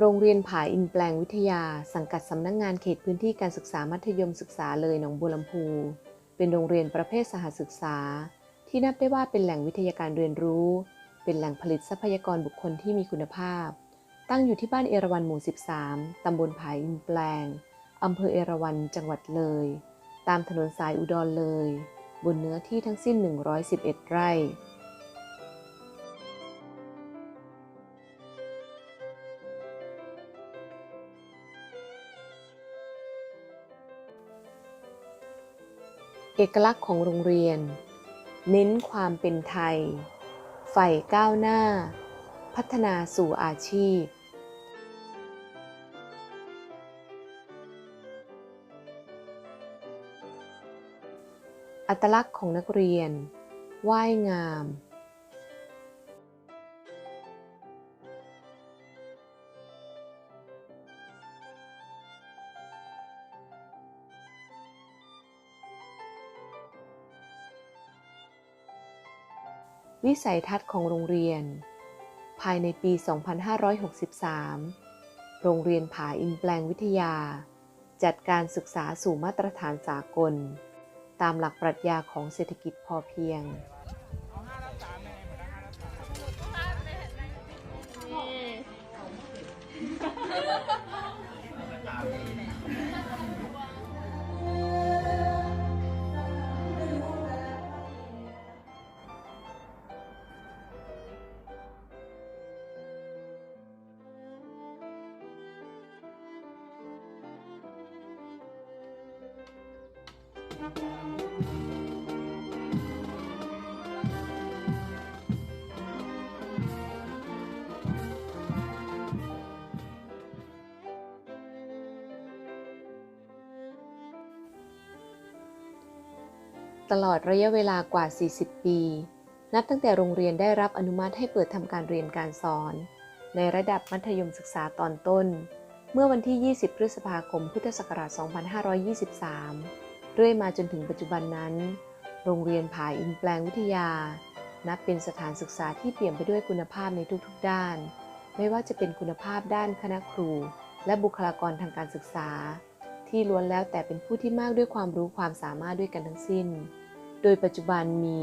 โรงเรียนผาอินแปลงวิทยา สังกัดสำนักงงานเขตพื้นที่การศึกษามัธยมศึกษาเลยหนองบัวลำพู เป็นโรงเรียนประเภทสหศึกษา ที่นับได้ว่าเป็นแหล่งวิทยาการเรียนรู้ เป็นแหล่งผลิตทรัพยากรบุคคลที่มีคุณภาพ ตั้งอยู่ที่บ้านเอราวัณหมู่ 13 ตำบลผาอินแปลงอำเภอเอราวัณจังหวัดเลย ตามถนนสายอุดรเลย บนเนื้อที่ทั้งสิ้น 111 ไร่ เอกลักษณ์ของโรงเรียน เน้นความเป็นไทย ใฝ่ก้าวหน้า พัฒนาสู่อาชีพ อัตลักษณ์ของนักเรียน ว่ายงาม วิสัยทัศน์ของโรงเรียน ภายในปี 2563 โรงเรียนผาอินแปลงวิทยา จัดการศึกษาสู่มาตรฐานสากล ตามหลักปรัชญาของเศรษฐกิจพอเพียง ตลอดระยะเวลากว่า 40 ปี นับตั้งแต่โรงเรียนได้รับอนุมัติให้เปิดทำการเรียนการสอน ในระดับมัธยมศึกษาตอนต้น เมื่อวันที่ 20 พฤษภาคม พุทธศักราช 2523 เรื่อยมาจนถึงปัจจุบันนั้น โรงเรียนผาอินแปลงวิทยา นับเป็นสถานศึกษาที่เปี่ยมไปด้วยคุณภาพในทุกๆด้าน ไม่ว่าจะเป็นคุณภาพด้านคณะครู และบุคลากรทางการศึกษา ที่ล้วนแล้วแต่เป็นผู้ที่มากด้วยความรู้ความสามารถด้วยกันทั้งสิ้น โดยปัจจุบันมี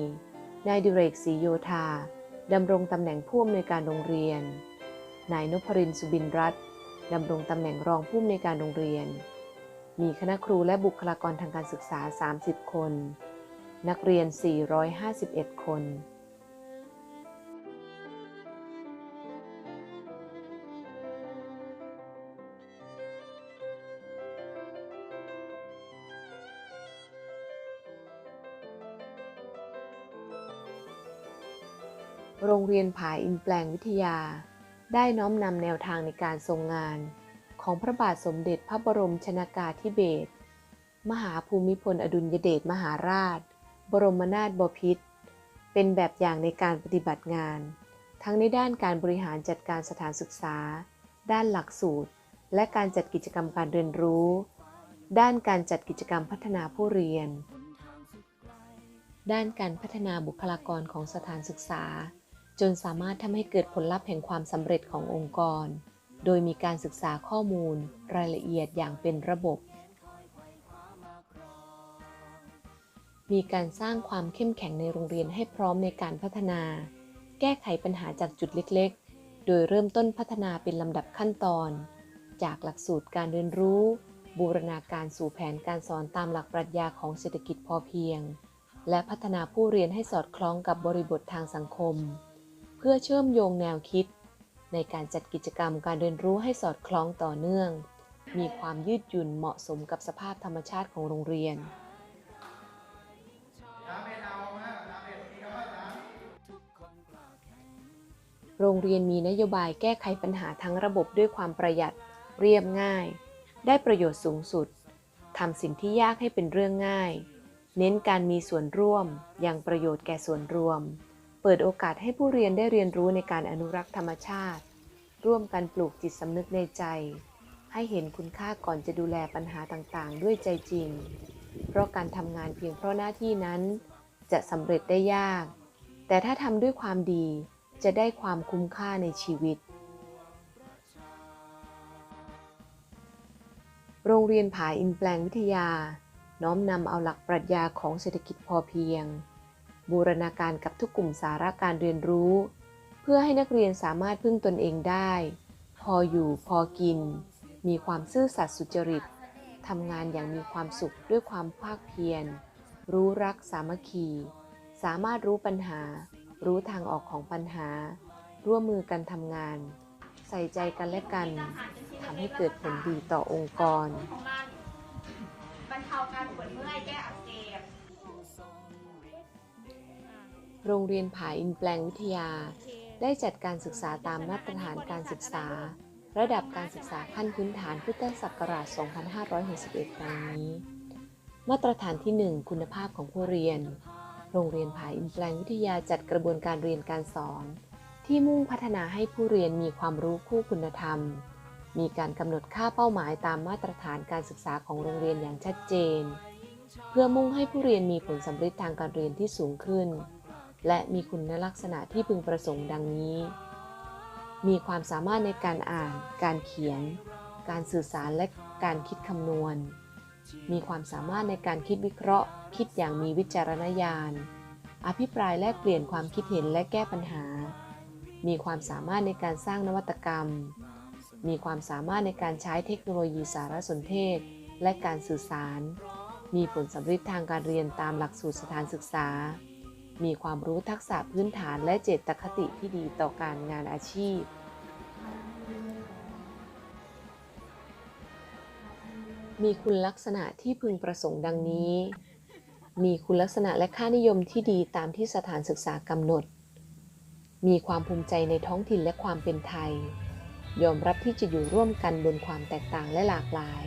นายดิเรกศรีโยธาดำรงตำแหน่งผู้อำนวยการโรงเรียน นายนพรินทร์สุบินรัตน์ดำรงตำแหน่งรองผู้อำนวยการโรงเรียน มีคณะครูและบุคลากรทางการศึกษา 30 คน นักเรียน 451 คน โรงเรียนผาอินแปลงวิทยา ได้น้อมนำแนวทางในการทรงงาน ของพระบาทสมเด็จพระบรมชนากาธิเบศร มหาภูมิพลอดุลยเดชมหาราช บรมนาถบพิตร เป็นแบบอย่างในการปฏิบัติงาน ทั้งในด้านการบริหารจัดการสถานศึกษา ด้านหลักสูตร และการจัดกิจกรรมการเรียนรู้ ด้านการจัดกิจกรรมพัฒนาผู้เรียน ด้านการพัฒนาบุคลากรของสถานศึกษา จนสามารถทำให้เกิดผลลัพธ์แห่งความสำเร็จขององค์กร โดยมีการศึกษาข้อมูลรายละเอียดอย่างเป็นระบบ มีการสร้างความเข้มแข็งในโรงเรียนให้พร้อมในการพัฒนา แก้ไขปัญหาจากจุดเล็กๆ โดยเริ่มต้นพัฒนาเป็นลำดับขั้นตอน จากหลักสูตรการเรียนรู้ บูรณาการสู่แผนการสอนตามหลักปรัชญาของเศรษฐกิจพอเพียง และพัฒนาผู้เรียนให้สอดคล้องกับบริบททางสังคม เพื่อเชื่อมโยงแนวคิด ในการจัดกิจกรรมการเรียนรู้ให้สอดคล้องต่อเนื่อง มีความยืดหยุ่นเหมาะสมกับสภาพธรรมชาติของโรงเรียน โรงเรียนมีนโยบายแก้ไขปัญหาทั้งระบบด้วยความประหยัด เรียบง่าย ได้ประโยชน์สูงสุด ทำสิ่งที่ยากให้เป็นเรื่องง่าย เน้นการมีส่วนร่วมยังประโยชน์แก่ส่วนรวม เปิดโอกาสให้ผู้เรียนได้เรียนรู้ในการอนุรักษ์ธรรมชาติ ร่วมกันปลูกจิตสำนึกในใจ ให้เห็นคุณค่าก่อนจะดูแลปัญหาต่างๆ ด้วยใจจริง เพราะการทำงานเพียงเพราะหน้าที่นั้น จะสำเร็จได้ยาก แต่ถ้าทำด้วยความดีจะได้ความคุ้มค่าในชีวิต โรงเรียนผาอินแปลงวิทยา น้อมนำเอาหลักปรัชญาของเศรษฐกิจพอเพียง บูรณาการกับทุกกลุ่มสาระการเรียนรู้ เพื่อให้นักเรียนสามารถพึ่งตนเองได้ พออยู่พอกิน มีความซื่อสัตย์สุจริตทำงานอย่างมีความสุขด้วยความภาคเพียร รู้รักสามัคคี สามารถรู้ปัญหา รู้ทางออกของปัญหา ร่วมมือกันทำงาน ใส่ใจกันและกันทำให้เกิดผลดีต่อองค์กรบรรเทาการปวดเมื่อยแก้อัก โรงเรียนผาอินแปลงวิทยา ได้จัดการศึกษาตามมาตรฐานการศึกษา ระดับการศึกษาขั้นพื้นฐานพุทธศักราช 2561ดังนี้ มาตรฐานที่ 1 คุณภาพของผู้เรียน โรงเรียนผาอินแปลงวิทยาจัดกระบวนการเรียนการสอน ที่มุ่งพัฒนาให้ผู้เรียนมีความรู้คู่คุณธรรม มีการกำหนดค่าเป้าหมายตามมาตรฐานการศึกษาของโรงเรียนอย่างชัดเจน เพื่อมุ่งให้ผู้เรียนมีผลสำเร็จทางการเรียนที่สูงขึ้น และมีคุณลักษณะที่พึงประสงค์ดังนี้ มีความสามารถในการอ่าน การเขียน การสื่อสารและการคิดคำนวณ มีความสามารถในการคิดวิเคราะห์ คิดอย่างมีวิจารณญาณ อภิปรายแลกเปลี่ยนความคิดเห็นและแก้ปัญหา มีความสามารถในการสร้างนวัตกรรม มีความสามารถในการใช้เทคโนโลยีสารสนเทศ และการสื่อสาร มีผลสำเร็จทางการเรียนตามหลักสูตรสถานศึกษา มีความรู้ทักษะพื้นฐานและเจตคติที่ดีต่อการงานอาชีพ มีคุณลักษณะที่พึงประสงค์ดังนี้ มีคุณลักษณะและค่านิยมที่ดีตามที่สถานศึกษากำหนด มีความภูมิใจในท้องถิ่นและความเป็นไทย ยอมรับที่จะอยู่ร่วมกันบนความแตกต่างและหลากหลาย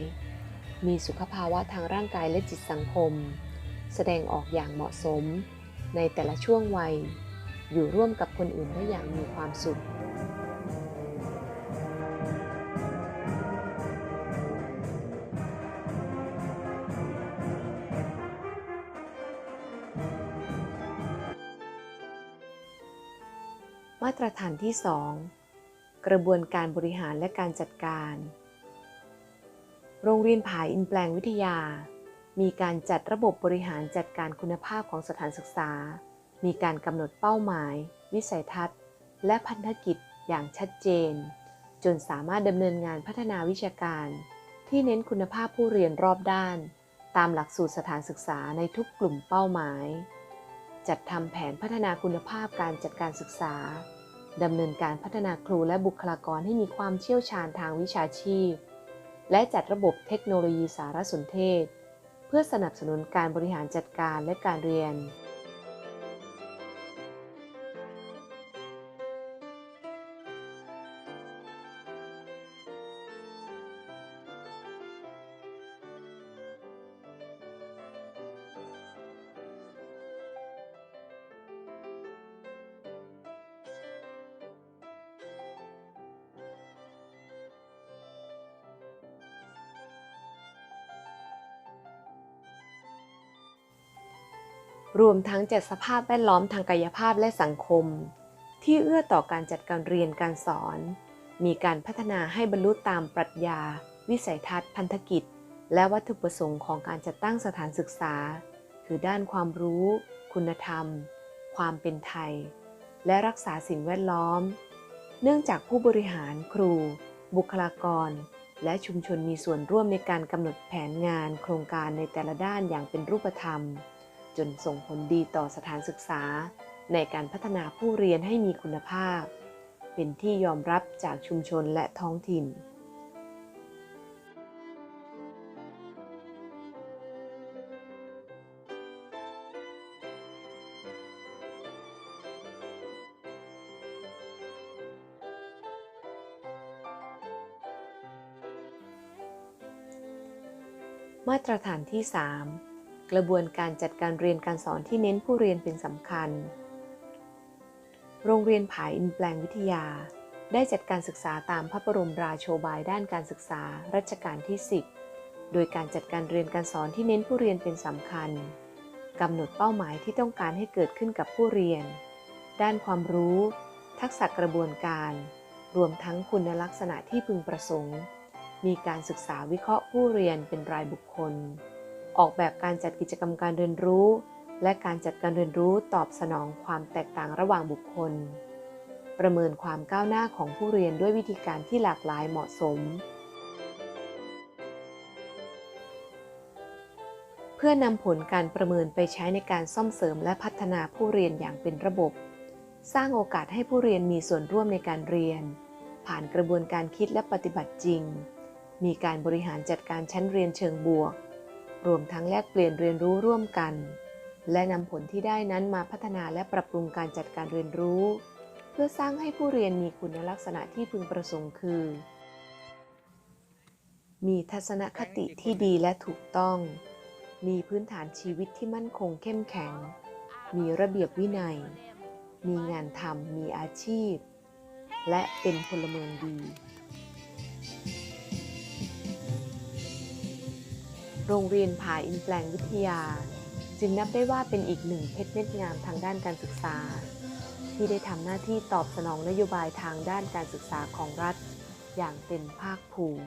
มีสุขภาวะทางร่างกายและจิตสังคม แสดงออกอย่างเหมาะสม ในแต่ละช่วงวัย อยู่ร่วมกับคนอื่นได้อย่างมีความสุข มาตรฐานที่ 2 กระบวนการบริหารและการจัดการ โรงเรียนผายอินแปลงวิทยา มีการจัดระบบบริหารจัดการคุณภาพของสถานศึกษา มีการกำหนดเป้าหมาย วิสัยทัศน์ และพันธกิจอย่างชัดเจน จนสามารถดำเนินงานพัฒนาวิชาการ ที่เน้นคุณภาพผู้เรียนรอบด้าน ตามหลักสูตรสถานศึกษาในทุกกลุ่มเป้าหมาย จัดทำแผนพัฒนาคุณภาพการจัดการศึกษาดำเนินการพัฒนาครูและบุคลากรให้มีความเชี่ยวชาญทางวิชาชีพ และจัดระบบเทคโนโลยีสารสนเทศ พื่อสนับสนุนการบริหารจัดการและการเรียน รวมทั้งจัดสภาพแวดล้อมทางกายภาพและสังคม ที่เอื้อต่อการจัดการเรียนการสอน มีการพัฒนาให้บรรลุตามปรัชญา วิสัยทัศน์พันธกิจ และวัตถุประสงค์ของการจัดตั้งสถานศึกษา คือด้านความรู้ คุณธรรม ความเป็นไทย และรักษาสิ่งแวดล้อม เนื่องจากผู้บริหารครู บุคลากร และชุมชนมีส่วนร่วมในการกำหนดแผนงาน โครงการในแต่ละด้านอย่างเป็นรูปธรรม จนส่งผลดีต่อสถานศึกษา ในการพัฒนาผู้เรียนให้มีคุณภาพ เป็นที่ยอมรับจากชุมชนและท้องถิ่น มาตรฐานที่ 3 กระบวนการจัดการเรียนการสอนที่เน้นผู้เรียนเป็นสำคัญ โรงเรียนผายอินแปลงวิทยา ได้จัดการศึกษาตามพระบรมราโชบายด้านการศึกษารัชกาลที่ 10 โดยการจัดการเรียนการสอนที่เน้นผู้เรียนเป็นสำคัญกำหนดเป้าหมายที่ต้องการให้เกิดขึ้นกับผู้เรียน ด้านความรู้ ทักษะกระบวนการ รวมทั้งคุณลักษณะที่พึงประสงค์ มีการศึกษาวิเคราะห์ผู้เรียนเป็นรายบุคคล ออกแบบการจัดกิจกรรมการเรียนรู้ และการจัดการเรียนรู้ตอบสนองความแตกต่างระหว่างบุคคล ประเมินความก้าวหน้าของผู้เรียนด้วยวิธีการที่หลากหลายเหมาะสม เพื่อนำผลการประเมินไปใช้ในการซ่อมเสริมและพัฒนาผู้เรียนอย่างเป็นระบบ สร้างโอกาสให้ผู้เรียนมีส่วนร่วมในการเรียน ผ่านกระบวนการคิดและปฏิบัติจริง มีการบริหารจัดการชั้นเรียนเชิงบวก รวมทั้งแลกเปลี่ยนเรียนรู้ร่วมกัน และนำผลที่ได้นั้นมาพัฒนาและปรับปรุงการจัดการเรียนรู้ เพื่อสร้างให้ผู้เรียนมีคุณลักษณะที่พึงประสงค์คือ มีทัศนคติที่ดีและถูกต้อง มีพื้นฐานชีวิตที่มั่นคงเข้มแข็ง มีระเบียบวินัย มีงานทำมีอาชีพ และเป็นพลเมืองดี โรงเรียนผาอินแปลงวิทยา จึงนับได้ว่าเป็นอีกหนึ่งเพชรเม็ดงามทางด้านการศึกษา ที่ได้ทำหน้าที่ตอบสนองนโยบายทางด้านการศึกษาของรัฐ อย่างเต็มภาคภูมิ